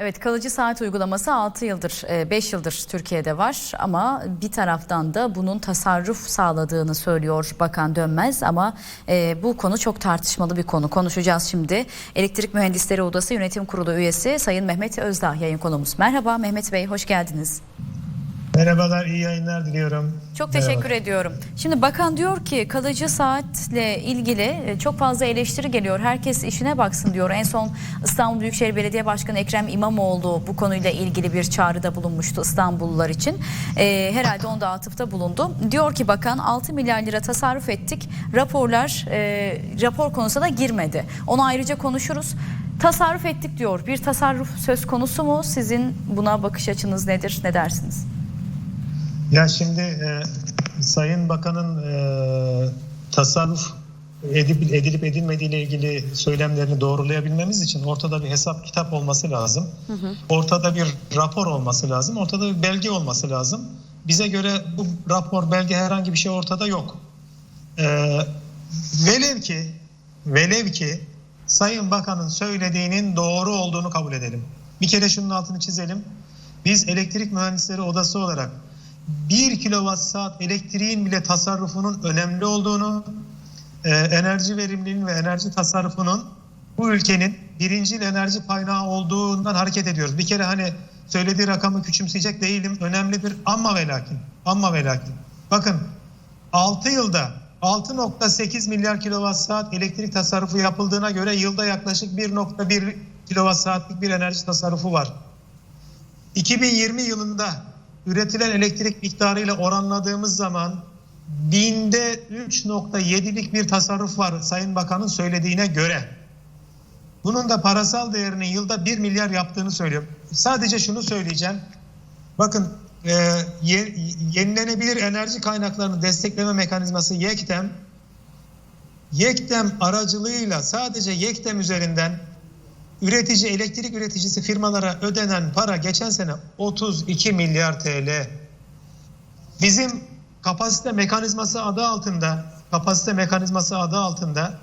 Evet kalıcı saat uygulaması 6 yıldır, 5 yıldır Türkiye'de var ama bir taraftan da bunun tasarruf sağladığını söylüyor Bakan Dönmez ama e, bu konu çok tartışmalı bir konu. Konuşacağız şimdi. Elektrik Mühendisleri Odası Yönetim Kurulu üyesi Sayın Mehmet Özdağ yayın konumuz. Merhaba Mehmet Bey, hoş geldiniz. Merhabalar, iyi yayınlar diliyorum. Çok teşekkür Merhaba. ediyorum. Şimdi bakan diyor ki kalıcı saatle ilgili e, çok fazla eleştiri geliyor. Herkes işine baksın diyor. En son İstanbul Büyükşehir Belediye Başkanı Ekrem İmamoğlu bu konuyla ilgili bir çağrıda bulunmuştu İstanbullular için. Ee, herhalde onda atıfta bulundu. Diyor ki bakan 6 milyar lira tasarruf ettik. Raporlar e, rapor konusuna girmedi. Onu ayrıca konuşuruz. Tasarruf ettik diyor. Bir tasarruf söz konusu mu? Sizin buna bakış açınız nedir? Ne dersiniz? Ya şimdi e, Sayın Bakan'ın e, tasarruf edip, edilip edilmediği ile ilgili söylemlerini doğrulayabilmemiz için ortada bir hesap kitap olması lazım. Ortada bir rapor olması lazım. Ortada bir belge olması lazım. Bize göre bu rapor, belge herhangi bir şey ortada yok. E, velev ki velev ki Sayın Bakan'ın söylediğinin doğru olduğunu kabul edelim. Bir kere şunun altını çizelim. Biz elektrik mühendisleri odası olarak 1 kilowatt saat elektriğin bile tasarrufunun önemli olduğunu, e, enerji verimliliğinin ve enerji tasarrufunun bu ülkenin birinci enerji kaynağı olduğundan hareket ediyoruz. Bir kere hani söylediği rakamı küçümseyecek değilim. Önemlidir ama ve lakin. Ama ve lakin. Bakın 6 yılda 6.8 milyar kilowatt saat elektrik tasarrufu yapıldığına göre yılda yaklaşık 1.1 kilowatt saatlik bir enerji tasarrufu var. 2020 yılında üretilen elektrik miktarıyla oranladığımız zaman binde 3.7'lik bir tasarruf var Sayın Bakan'ın söylediğine göre. Bunun da parasal değerinin yılda 1 milyar yaptığını söylüyor. Sadece şunu söyleyeceğim. Bakın e, ye- yenilenebilir enerji kaynaklarını destekleme mekanizması YEKTEM YEKTEM aracılığıyla sadece YEKTEM üzerinden üretici elektrik üreticisi firmalara ödenen para geçen sene 32 milyar TL. Bizim kapasite mekanizması adı altında kapasite mekanizması adı altında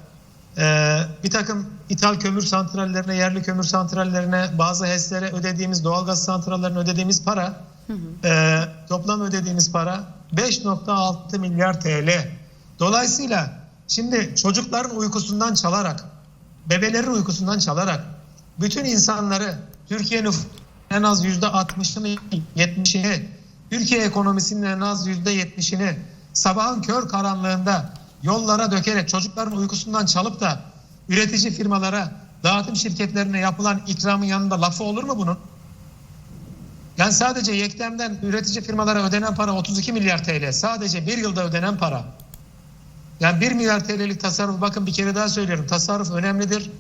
e, bir takım ithal kömür santrallerine, yerli kömür santrallerine, bazı HES'lere ödediğimiz doğalgaz santrallerine ödediğimiz para e, toplam ödediğimiz para 5.6 milyar TL. Dolayısıyla şimdi çocukların uykusundan çalarak, bebelerin uykusundan çalarak bütün insanları Türkiye'nin en az yüzde 60'ını 70'ini Türkiye ekonomisinin en az yüzde 70'ini sabahın kör karanlığında yollara dökerek çocukların uykusundan çalıp da üretici firmalara dağıtım şirketlerine yapılan ikramın yanında lafı olur mu bunun? Yani sadece Yektem'den üretici firmalara ödenen para 32 milyar TL. Sadece bir yılda ödenen para. Yani 1 milyar TL'lik tasarruf bakın bir kere daha söylüyorum. Tasarruf önemlidir.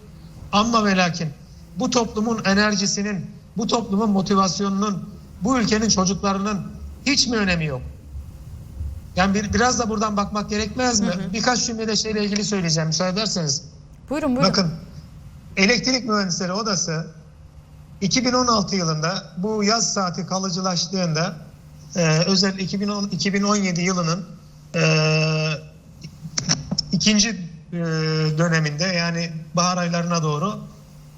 Ama ve lakin bu toplumun enerjisinin, bu toplumun motivasyonunun, bu ülkenin çocuklarının hiç mi önemi yok? Yani bir, biraz da buradan bakmak gerekmez mi? Birkaç cümlede şeyle ilgili söyleyeceğim müsaade ederseniz. Buyurun buyurun. Bakın Elektrik Mühendisleri Odası 2016 yılında bu yaz saati kalıcılaştığında e, özel 2010, 2017 yılının e, ikinci e, döneminde yani bahar aylarına doğru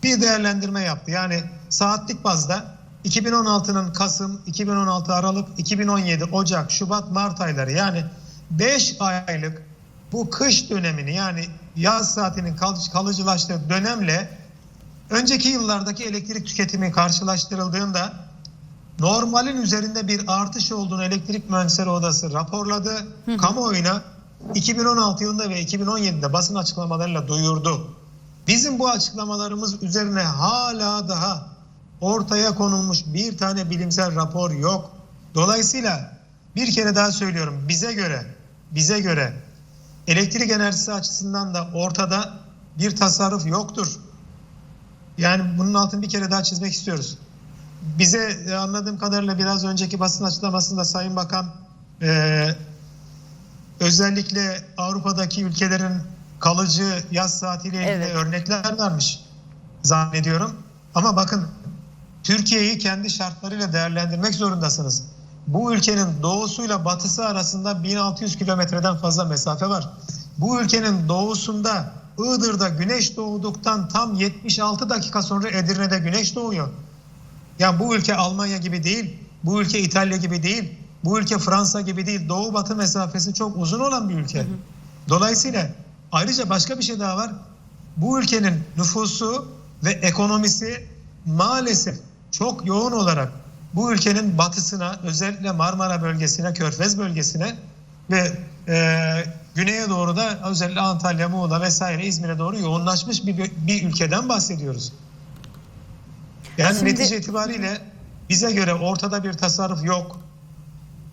bir değerlendirme yaptı. Yani saatlik bazda 2016'nın Kasım, 2016 Aralık, 2017 Ocak, Şubat, Mart ayları yani 5 aylık bu kış dönemini yani yaz saatinin kal- kalıcılaştığı dönemle önceki yıllardaki elektrik tüketimi karşılaştırıldığında normalin üzerinde bir artış olduğunu Elektrik Mühendisleri Odası raporladı. Kamuoyuna 2016 yılında ve 2017'de basın açıklamalarıyla duyurdu. Bizim bu açıklamalarımız üzerine hala daha ortaya konulmuş bir tane bilimsel rapor yok. Dolayısıyla bir kere daha söylüyorum bize göre bize göre elektrik enerjisi açısından da ortada bir tasarruf yoktur. Yani bunun altını bir kere daha çizmek istiyoruz. Bize e, anladığım kadarıyla biraz önceki basın açıklamasında Sayın Bakan e, özellikle Avrupa'daki ülkelerin kalıcı yaz saatiyle ilgili Evet. örnekler vermiş zannediyorum. Ama bakın Türkiye'yi kendi şartlarıyla değerlendirmek zorundasınız. Bu ülkenin doğusuyla batısı arasında 1600 kilometreden fazla mesafe var. Bu ülkenin doğusunda Iğdır'da güneş doğduktan tam 76 dakika sonra Edirne'de güneş doğuyor. Ya bu ülke Almanya gibi değil, bu ülke İtalya gibi değil, bu ülke Fransa gibi değil. Doğu batı mesafesi çok uzun olan bir ülke. Dolayısıyla ayrıca başka bir şey daha var. Bu ülkenin nüfusu ve ekonomisi maalesef çok yoğun olarak bu ülkenin batısına özellikle Marmara bölgesine, Körfez bölgesine ve e, güneye doğru da özellikle Antalya, Muğla vesaire İzmir'e doğru yoğunlaşmış bir, bir ülkeden bahsediyoruz. Yani Şimdi- netice itibariyle bize göre ortada bir tasarruf yok.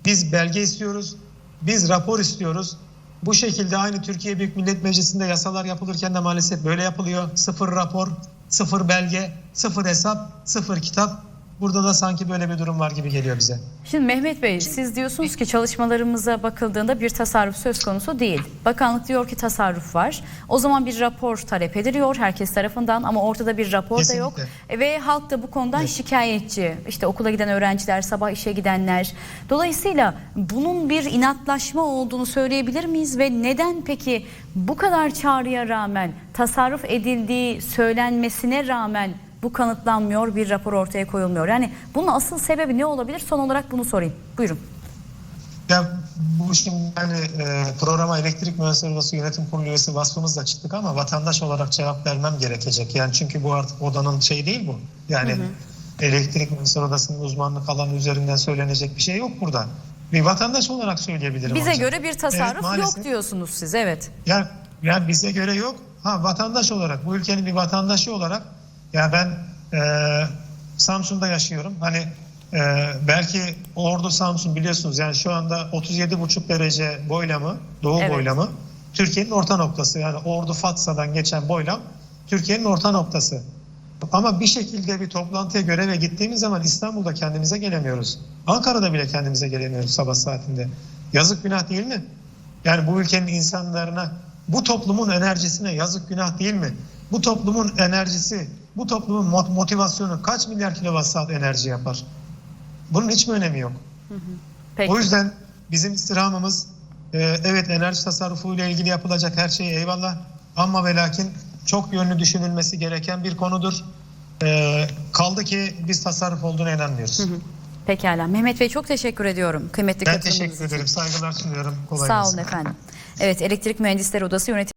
Biz belge istiyoruz. Biz rapor istiyoruz. Bu şekilde aynı Türkiye Büyük Millet Meclisi'nde yasalar yapılırken de maalesef böyle yapılıyor. Sıfır rapor, sıfır belge, sıfır hesap, sıfır kitap. Burada da sanki böyle bir durum var gibi geliyor bize. Şimdi Mehmet Bey siz diyorsunuz ki çalışmalarımıza bakıldığında bir tasarruf söz konusu değil. Bakanlık diyor ki tasarruf var. O zaman bir rapor talep ediliyor herkes tarafından ama ortada bir rapor da yok. Kesinlikle. E, Ve halk da bu konudan Evet. şikayetçi. İşte okula giden öğrenciler, sabah işe gidenler. Dolayısıyla bunun bir inatlaşma olduğunu söyleyebilir miyiz ve neden peki bu kadar çağrıya rağmen tasarruf edildiği söylenmesine rağmen bu kanıtlanmıyor, bir rapor ortaya koyulmuyor. Yani bunun asıl sebebi ne olabilir? Son olarak bunu sorayım. Buyurun. Ya bu şimdi yani e, programa elektrik mühendisleri odası yönetim kurulu üyesi vasfımızla çıktık ama vatandaş olarak cevap vermem gerekecek. Yani çünkü bu artık odanın şeyi değil bu. Yani elektrik mühendisleri odasının uzmanlık alanı üzerinden söylenecek bir şey yok burada. Bir vatandaş olarak söyleyebilirim. Bize ancak. göre bir tasarruf Evet, maalesef. yok diyorsunuz siz. Evet. Yani, yani bize göre yok. Ha vatandaş olarak, bu ülkenin bir vatandaşı olarak ya ben e, Samsun'da yaşıyorum. Hani e, belki Ordu Samsun biliyorsunuz yani şu anda 37,5 derece boylamı, doğu Evet. boylamı Türkiye'nin orta noktası. Yani Ordu Fatsa'dan geçen boylam Türkiye'nin orta noktası. Ama bir şekilde bir toplantıya göreve gittiğimiz zaman İstanbul'da kendimize gelemiyoruz. Ankara'da bile kendimize gelemiyoruz sabah saatinde. Yazık günah değil mi? Yani bu ülkenin insanlarına, bu toplumun enerjisine yazık günah değil mi? Bu toplumun enerjisi, bu toplumun mot- motivasyonu kaç milyar kilowatt saat enerji yapar? Bunun hiç mi önemi yok? Peki. O yüzden bizim istirhamımız e, evet enerji tasarrufu ile ilgili yapılacak her şey eyvallah ama ve lakin çok yönlü düşünülmesi gereken bir konudur. E, kaldı ki biz tasarruf olduğuna inanmıyoruz. Pekala. Mehmet Bey çok teşekkür ediyorum. Kıymetli Ben teşekkür ederim. Saygılar sunuyorum. Kolay Sağ olun efendim. Evet Elektrik Mühendisleri Odası Yönetim